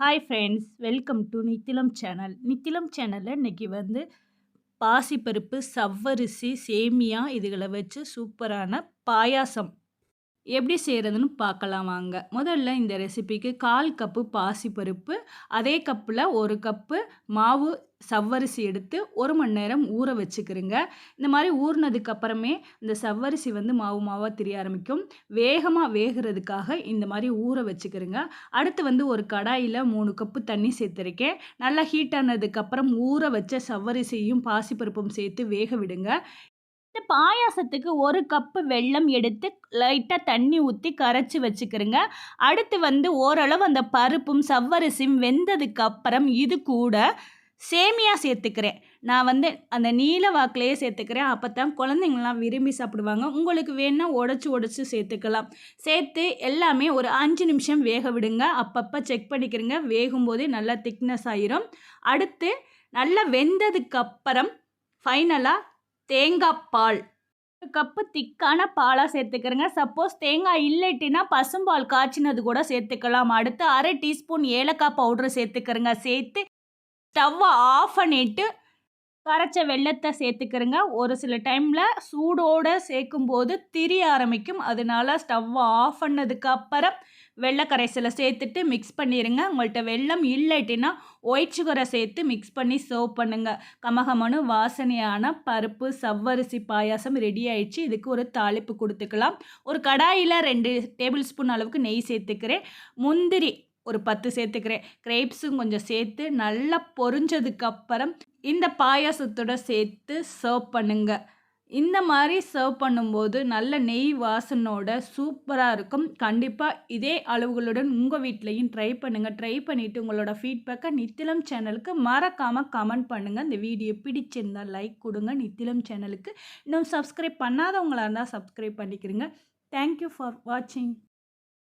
Hi friends welcome to Nithilam channel Nithilam சேனலில் இன்றைக்கி வந்து பாசிப்பருப்பு சவ்வரிசி சேமியா இதுகளை வச்சு சூப்பரான பாயாசம் எப்படி செய்கிறதுன்னு பார்க்கலாம் வாங்க. முதல்ல இந்த ரெசிபிக்கு கால் கப்பு பாசிப்பருப்பு அதே கப்பில் ஒரு கப்பு மாவு சவ்வரிசி எடுத்து ஒரு மணி நேரம் ஊற வச்சுக்கிறோங்க இந்த மாதிரி ஊறினதுக்கு அப்புறமே இந்த சவ்வரிசி வந்து மாவு மாவாக தெரிய ஆரம்பிக்கும். வேகமாக வேகிறதுக்காக இந்த மாதிரி ஊற வச்சுக்கிறோங்க அடுத்து வந்து ஒரு கடாயில் மூணு கப்பு தண்ணி சேர்த்துருக்கேன். நல்லா ஹீட் ஆனதுக்கப்புறம் ஊற வச்ச சவ்வரிசியும் பாசிப்பருப்பும் சேர்த்து வேக விடுங்க. இந்த பாயாசத்துக்கு ஒரு கப்பு வெல்லம் எடுத்து லைட்டாக தண்ணி ஊற்றி கரைச்சி வச்சுக்கிறோங்க. அடுத்து வந்து ஓரளவு அந்த பருப்பும் சவ்வரிசியும் வெந்ததுக்கு அப்புறம் இது கூட சேமியா சேர்த்துக்கிறேன். நான் வந்து அந்த நீல வாக்குலேயே சேர்த்துக்கிறேன். அப்போ தான் குழந்தைங்களாம் விரும்பி சாப்பிடுவாங்க. உங்களுக்கு வேணால் உடச்சி உடச்சி சேர்த்துக்கலாம். சேர்த்து எல்லாமே ஒரு அஞ்சு நிமிஷம் வேக விடுங்க. அப்பப்போ செக் பண்ணிக்கிறேங்க. வேகும்போதே நல்லா திக்னஸ் ஆயிரும். அடுத்து நல்லா வெந்ததுக்கப்புறம் ஃபைனலாக தேங்காய் பால். ஒரு கப்பு திக்கான பாலாக சேர்த்துக்கிறங்க. சப்போஸ் தேங்காய் இல்லைட்டினா பசும்பால் காய்ச்சினது கூட சேர்த்துக்கலாம். அடுத்து அரை டீஸ்பூன் ஏலக்காய் பவுட்ரு சேர்த்துக்கிறங்க. சேர்த்து ஸ்டவ்வை ஆஃப் பண்ணிவிட்டு கரைச்ச வெள்ளத்தை சேர்த்துக்கிறங்க. ஒரு சில டைமில் சூடோடு சேர்க்கும்போது திரிய ஆரம்பிக்கும். அதனால ஸ்டவ்வை ஆஃப் பண்ணதுக்கப்புறம் வெள்ளை கரைசலை சேர்த்துட்டு மிக்ஸ் பண்ணிடுங்க உங்கள்கிட்ட வெள்ளம் இல்லாட்டினா ஒயிட் சுகரை சேர்த்து மிக்ஸ் பண்ணி சர்வ் பண்ணுங்கள் கமகமனு வாசனையான பருப்பு சவ்வரிசி பாயாசம் ரெடி ஆயிடுச்சு. இதுக்கு ஒரு தாளிப்பு கொடுத்துக்கலாம். ஒரு கடாயில் ரெண்டு டேபிள் ஸ்பூன் அளவுக்கு நெய் சேர்த்துக்கிறேன். முந்திரி ஒரு பத்து சேர்த்துக்கிறேன். கிரேப்ஸும் கொஞ்சம் சேர்த்து நல்லா பொரிஞ்சதுக்கப்புறம் இந்த பாயாசத்தோட சேர்த்து சர்வ் பண்ணுங்கள் இந்த மாதிரி சர்வ் பண்ணும்போது நல்ல நெய் வாசனோட சூப்பராக இருக்கும். கண்டிப்பாக இதே அளவுகளுடன் உங்கள் வீட்லேயும் ட்ரை பண்ணுங்கள் ட்ரை பண்ணிவிட்டு உங்களோட ஃபீட்பேக்கை நித்திலம் சேனலுக்கு மறக்காமல் கமெண்ட் பண்ணுங்கள் இந்த வீடியோ பிடிச்சிருந்தால் லைக் கொடுங்க. நித்திலம் சேனலுக்கு இன்னும் சப்ஸ்கிரைப் பண்ணாதவங்களாக இருந்தால் சப்ஸ்கிரைப் பண்ணிக்கிறேங்க தேங்க்யூ ஃபார் வாட்சிங்